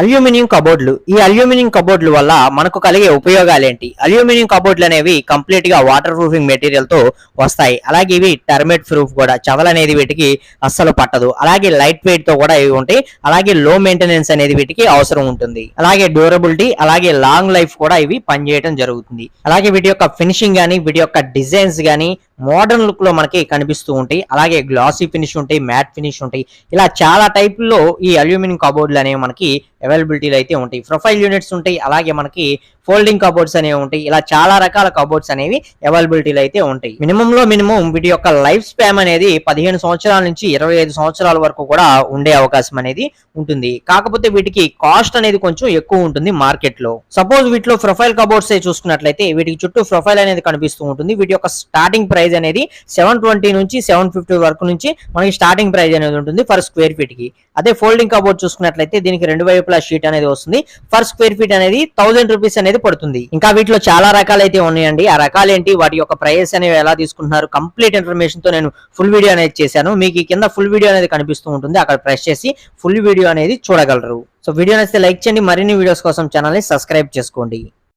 Aluminium కబోర్డ్లు. ఈ aluminium కబోర్డ్ల వల్ల మనకు కలిగే ఉపయోగాలు ఏంటి అల్యూమినియం కబోర్డ్లు అనేవి కంప్లీట్గా వాటర్ ప్రూఫింగ్ మెటీరియల్తో వస్తాయి. అలాగే ఇవి టర్మేట్ ప్రూఫ్ కూడా. చవల అనేది వీటికి అస్సలు పట్టదు. అలాగే లైట్ వెయిట్తో కూడా ఇవి ఉంటాయి. అలాగే లో మెయింటెనెన్స్ అనేది వీటికి అవసరం ఉంటుంది. అలాగే డ్యూరబిలిటీ అలాగే లాంగ్ లైఫ్ కూడా ఇవి పనిచేయడం జరుగుతుంది. అలాగే వీటి యొక్క ఫినిషింగ్ గానీ వీటి యొక్క డిజైన్స్ గానీ మోడర్న్ లుక్లో మనకి కనిపిస్తూ ఉంటాయి. అలాగే గ్లాసీ ఫినిష్ ఉంటాయి మ్యాట్ ఫినిష్ ఉంటాయి. ఇలా చాలా టైప్లో ఈ అల్యూమినియం కబోర్డ్లు అనేవి మనకి అవైలబిలిటీలు అయితే ఉంటాయి. ప్రొఫైల్ యూనిట్స్ ఉంటాయి. అలాగే మనకి ఫోల్డింగ్ కబోర్డ్స్ అనేవి ఉంటాయి. ఇలా చాలా రకాల కబోర్డ్స్ అనేవి అవైలబిలిటీలో అయితే ఉంటాయి. మినిమం లో మినిమం వీటి యొక్క లైఫ్ స్పామ్ అనేది పదిహేను సంవత్సరాల నుంచి ఇరవై ఐదు సంవత్సరాల వరకు కూడా ఉండే అవకాశం అనేది ఉంటుంది. కాకపోతే వీటికి కాస్ట్ అనేది కొంచెం ఎక్కువ ఉంటుంది మార్కెట్లో సపోజ్ వీటిలో ప్రొఫైల్ కబోర్డ్స్ చూసుకున్నట్లయితే వీటికి చుట్టూ ప్రొఫైల్ అనేది కనిపిస్తూ ఉంటుంది. వీటి యొక్క స్టార్టింగ్ ప్రైస్ అనేది సెవెన్ ట్వంటీ నుంచి సెవెన్ ఫిఫ్టీ వరకు నుంచి మనకి స్టార్టింగ్ ప్రైస్ అనేది ఉంటుంది ఫర్ స్క్వేర్ ఫీట్కి అదే ఫోల్డింగ్ కబోర్డ్ చూసుకున్నట్లయితే దీనికి రెండు వైపులా షీట్ అనేది వస్తుంది. ఫర్ స్క్వేర్ ఫీట్ అనేది థౌసండ్ రూపీస్ అనేది పడుతుంది. ఇంకా వీటిలో చాలా రకాలు అయితే ఉన్నాయండి. ఆ రకాలు ఏంటి వాటి యొక్క ప్రైస్ అనేవి ఎలా తీసుకుంటున్నారు? కంప్లీట్ ఇన్ఫర్మేషన్తో నేను ఫుల్ వీడియో అనేది చేశాను. మీకు ఈ కింద ఫుల్ వీడియో అనేది కనిపిస్తూ ఉంటుంది. అక్కడ ప్రెస్ చేసి ఫుల్ వీడియో అనేది చూడగలరు. సో వీడియో నచ్చితే లైక్ చేయండి. మరిన్ని వీడియోస్ కోసం ఛానల్ని సబ్స్క్రైబ్ చేసుకోండి.